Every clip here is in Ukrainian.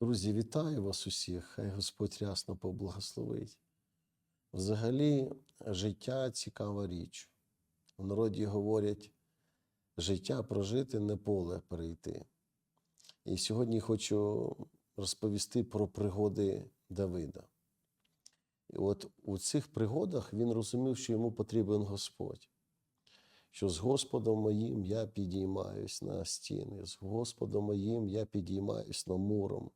Друзі, вітаю вас усіх. Хай Господь рясно поблагословить. Взагалі, життя цікава річ. В народі говорять, життя прожити не поле перейти. І сьогодні хочу розповісти про пригоди Давида. І от у цих пригодах він розумів, що йому потрібен Господь. Що з Господом моїм я підіймаюсь на стіни, з Господом моїм я підіймаюсь на муром.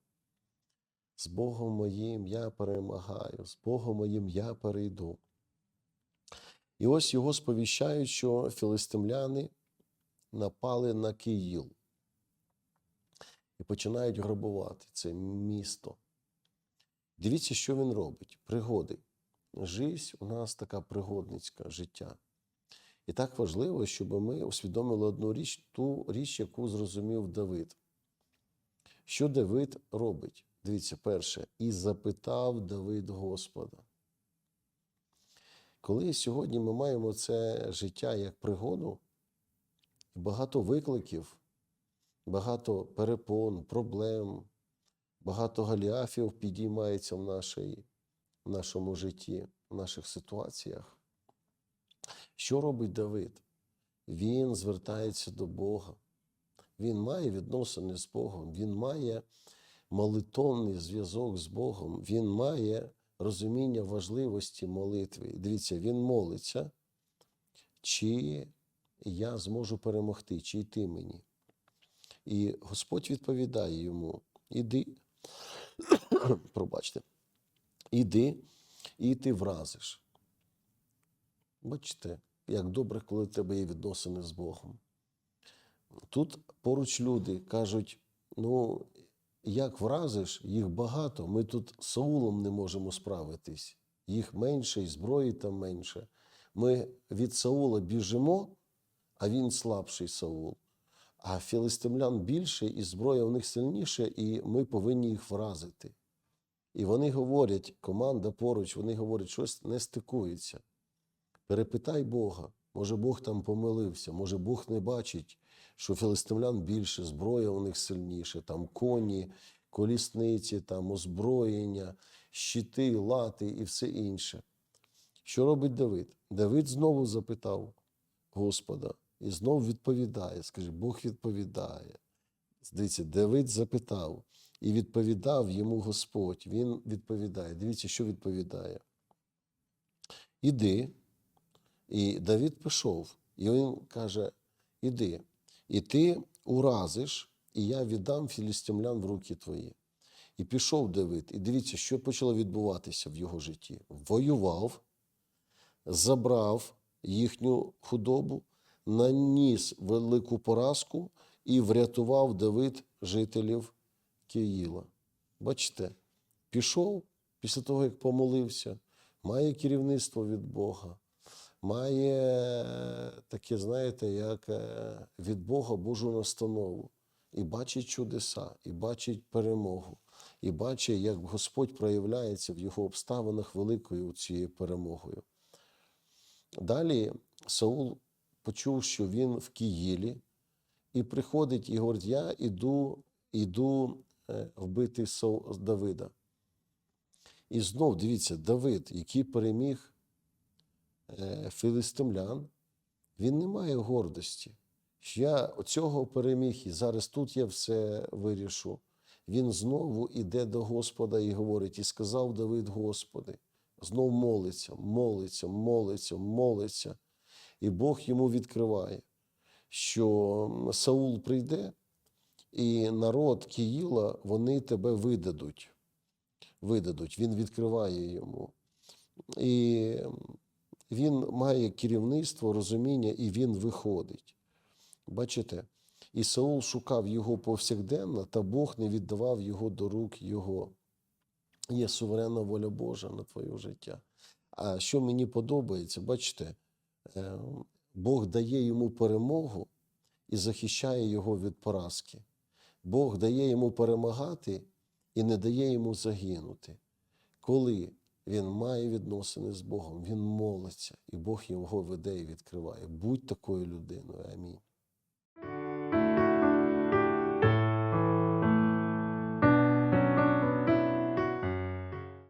З Богом моїм я перемагаю, з Богом моїм я перейду. І ось його сповіщають, що філистимляни напали на Киїл і починають грабувати це місто. Дивіться, що він робить. Пригоди. Жизнь у нас така пригодницька життя. І так важливо, щоб ми усвідомили одну річ, ту річ, яку зрозумів Давид. Що Давид робить? Дивіться, перше, і запитав Давид Господа. Коли сьогодні ми маємо це життя як пригоду, багато викликів, багато перепон, проблем, багато галіафів підіймається в, нашій, в нашому житті, в наших ситуаціях. Що робить Давид? Він звертається до Бога. Він має відносини з Богом, він має молитовний зв'язок з Богом, він має розуміння важливості молитви. Дивіться, він молиться, чи я зможу перемогти, чи йти мені. І Господь відповідає йому: іди, пробачте, іди, і ти вразиш. Бачите, як добре, коли в тебе є відносини з Богом. Тут поруч люди кажуть: ну, як вразиш, їх багато, ми тут з Саулом не можемо справитись. Їх менше, і зброї там менше. Ми від Саула біжимо, а він слабший Саул. А філистимлян більше, і зброя у них сильніша, і ми повинні їх вразити. І вони говорять, команда поруч, вони говорять, щось не стикується. Перепитай Бога. Може, Бог там помилився, може, Бог не бачить, що філистимлян більше, зброя у них сильніше, там коні, колісниці, там озброєння, щити, лати і все інше. Що робить Давид? Давид знову запитав Господа і знову відповідає. Скаже, Бог відповідає. Дивіться, Давид запитав і відповідав йому Господь. Він відповідає. Дивіться, що відповідає. Іди. І Давид пішов, і він каже: Іди, і ти уразиш, і я віддам філістимлян в руки твої. І пішов Давид. І дивіться, що почало відбуватися в його житті. Воював, забрав їхню худобу, наніс велику поразку і врятував Давид жителів Киїла. Бачите, пішов після того, як помолився, має керівництво від Бога має таке, знаєте, як е, від Бога Божу настанову. І бачить чудеса, і бачить перемогу, і бачить, як Господь проявляється в його обставинах великою цією перемогою. Далі Саул почув, що він в Киїлі, і приходить і говорить: Я іду, іду е, вбити Давида. І знов дивіться, Давид, який переміг філистимлян, він не має гордості. що Я цього переміг, і зараз тут я все вирішу. Він знову іде до Господа і говорить: і сказав Давид, Господи, знов молиться, молиться, молиться, молиться. І Бог йому відкриває, що Саул прийде, і народ Киїла, вони тебе видадуть. Видадуть. Він відкриває йому. І він має керівництво, розуміння, і він виходить. Бачите? І Саул шукав його повсякденно, та Бог не віддавав його до рук його. Є суверенна воля Божа на твоє життя. А що мені подобається, бачите, е, Бог дає йому перемогу і захищає його від поразки. Бог дає йому перемагати і не дає йому загинути. Коли він має відносини з Богом, він молиться, і Бог його веде і відкриває. Будь такою людиною. Амінь.